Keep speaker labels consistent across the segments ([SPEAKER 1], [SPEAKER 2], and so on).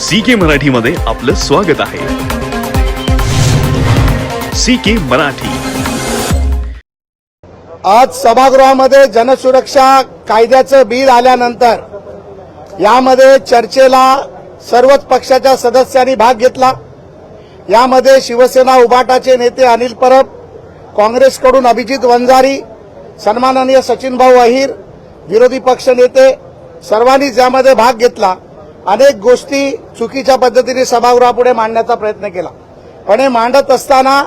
[SPEAKER 1] C के मराठीमध्ये आपलं स्वागत आहे. C K Marathi.
[SPEAKER 2] आज सभागृहामध्ये जनसुरक्षा कायद्याचं बिल आल्यानंतर यामध्ये चर्चेला सर्वच पक्षाच्या सदस्यांनी भाग घेतला. यामध्ये शिवसेना उभाटाचे नेते अनिल परब काँग्रेसकडून अभिजित वंजारी सन्माननीय सचिनभाऊ अहिर विरोधी पक्ष नेते सर्वांनीच यामध्ये भाग घेतला. अनेक गोष्टी चुकीच्या पद्धतीने सभागृहापुढे मांडण्याचा प्रयत्न केला. पण हे मांडत असताना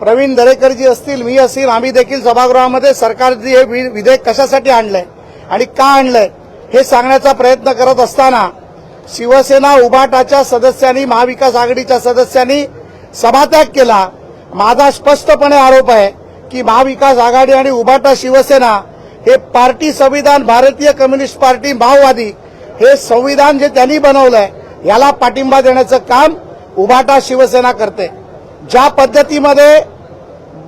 [SPEAKER 2] प्रवीण दरेकरजी असतील मी असतील आम्ही देखील सभागृहामध्ये सरकारजी हे वि- विधेयक कशासाठी आणलंय आणि का आणलंय हे सांगण्याचा प्रयत्न करत असताना शिवसेना उभाटाच्या सदस्यांनी महाविकास आघाडीच्या सदस्यांनी सभात्याग केला. माझा स्पष्टपणे आरोप आहे की महाविकास आघाडी आणि उभाटा शिवसेना हे पार्टी संविधान भारतीय कम्युनिस्ट पार्टी माओवादी हे संविधान जे त्यांनी बनवलंय याला पाठिंबा देण्याचं काम उभाटा शिवसेना करते. ज्या पद्धतीमध्ये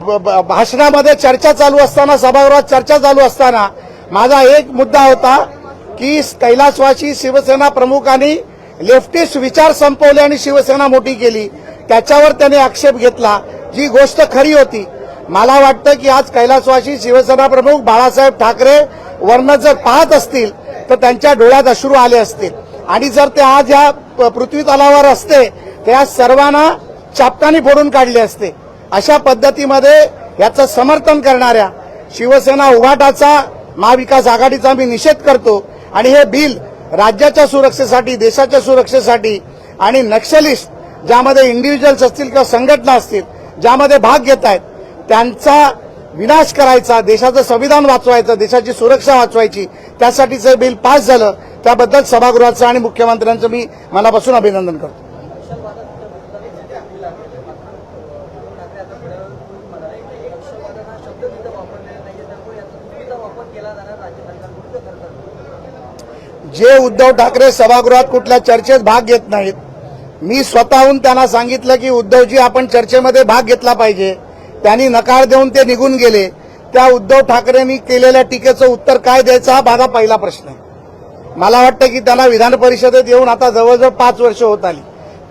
[SPEAKER 2] ब- ब- भाषणामध्ये चर्चा चालू असताना सभागृहात चर्चा चालू असताना माझा एक मुद्दा होता की कैलासवासी शिवसेना प्रमुखांनी लेफ्टिस्ट विचार संपवले आणि शिवसेना मोठी केली. त्याच्यावर त्याने आक्षेप घेतला. जी गोष्ट खरी होती मला वाटतं की आज कैलासवासी शिवसेना प्रमुख बाळासाहेब ठाकरे वर्ण जर पाहत असतील तर त्यांच्या डोळ्यात अश्रू आले असतील. आणि जर ते आज या प- पृथ्वी तलावर असते तर या सर्वांना चापकानी फोडून काढले असते. अशा पद्धतीमध्ये याचं समर्थन करणाऱ्या शिवसेना उघाटाचा महाविकास आघाडीचा मी निषेध करतो. आणि हे बिल राज्याच्या सुरक्षेसाठी देशाच्या सुरक्षेसाठी आणि नक्षलिस्ट ज्यामध्ये इंडिव्हिज्युअल्स असतील किंवा संघटना असतील ज्यामध्ये भाग घेत आहेत त्यांचा विनाश करायचा देशाचं संविधान वाचवायचं देशाची सुरक्षा वाचवायची त्यासाठीचं बिल पास झालं त्याबद्दल सभागृहाचं आणि मुख्यमंत्र्यांचं मी मनापासून अभिनंदन करतो. जे उद्धव ठाकरे सभागृहात कुठल्या चर्चेत भाग घेत नाहीत मी स्वतःहून त्यांना सांगितलं की उद्धवजी आपण चर्चेमध्ये भाग घेतला पाहिजे. त्यांनी नकार देऊन ते निघून गेले. त्या उद्धव ठाकरेंनी केलेल्या टीकेचं उत्तर काय द्यायचं हा माझा पहिला प्रश्न आहे. मला वाटतं की त्यांना विधान परिषदेत येऊन आता जवळजवळ पाच वर्ष होत आली.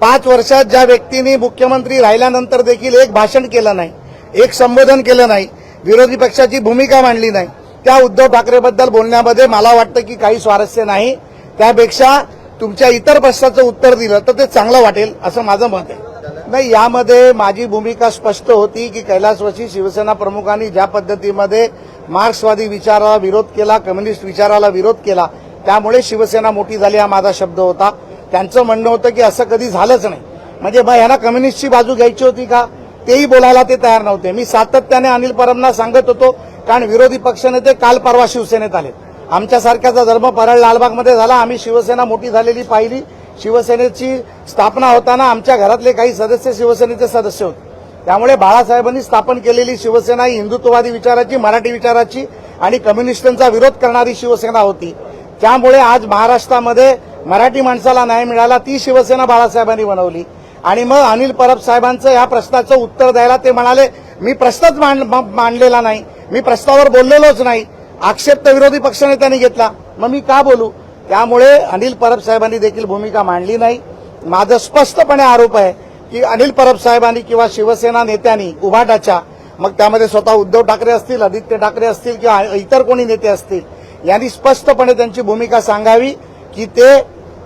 [SPEAKER 2] पाच वर्षात ज्या व्यक्तींनी मुख्यमंत्री राहिल्यानंतर देखील एक भाषण केलं नाही एक संबोधन केलं नाही विरोधी पक्षाची भूमिका मांडली नाही त्या उद्धव ठाकरेबद्दल बोलण्यामध्ये मला वाटतं की काही स्वारस्य नाही. त्यापेक्षा तुमच्या इतर प्रश्नाचं उत्तर दिलं तर ते चांगलं वाटेल असं माझं मत आहे. नाही यामध्ये माझी भूमिका स्पष्ट होती की कैलासवासी शिवसेना प्रमुखांनी ज्या पद्धतीमध्ये मार्क्सवादी विचाराला विरोध केला कम्युनिस्ट विचाराला विरोध केला त्यामुळे शिवसेना मोठी झाली हा माझा शब्द होता. त्यांचं म्हणणं होतं की असं कधी झालंच नाही. म्हणजे मग ह्यांना कम्युनिस्टची बाजू घ्यायची होती का? तेही बोलायला ते तयार नव्हते. मी सातत्याने अनिल परबना सांगत होतो कारण विरोधी पक्षनेते काल परवा शिवसेनेत आले आमच्यासारख्याचा धर्म परळ लालबागमध्ये झाला. आम्ही शिवसेना मोठी झालेली पाहिली. शिवसेनेची स्थापना होताना आमच्या घरातले काही सदस्य शिवसेनेचे सदस्य होते. त्यामुळे बाळासाहेबांनी स्थापन केलेली शिवसेना ही हिंदुत्ववादी विचाराची मराठी विचाराची आणि कम्युनिस्टांचा विरोध करणारी शिवसेना होती. त्यामुळे आज महाराष्ट्रामध्ये मराठी माणसाला न्याय मिळाला ती शिवसेना बाळासाहेबांनी बनवली. आणि मग अनिल परब साहेबांचं या प्रश्नाचं उत्तर द्यायला ते म्हणाले मी प्रश्नच मांड- मांडलेला नाही. मी प्रश्नावर बोललेलोच नाही. आक्षेप तर विरोधी पक्षनेत्यांनी घेतला. मग मी का बोलू? त्यामुळे अनिल परब साहेबांनी देखील भूमिका मांडली नाही. माझं स्पष्टपणे आरोप आहे की अनिल परब साहेबांनी किंवा शिवसेना नेत्यांनी उभाटाच्या मग त्यामध्ये स्वतः उद्धव ठाकरे असतील आदित्य ठाकरे असतील किंवा इतर कोणी नेते असतील यांनी स्पष्टपणे त्यांची भूमिका सांगावी की ते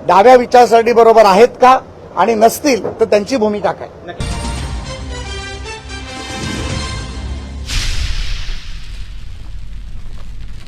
[SPEAKER 2] डाव्या विचारसरणी बरोबर आहेत का आणि नसतील तर त्यांची भूमिका काय?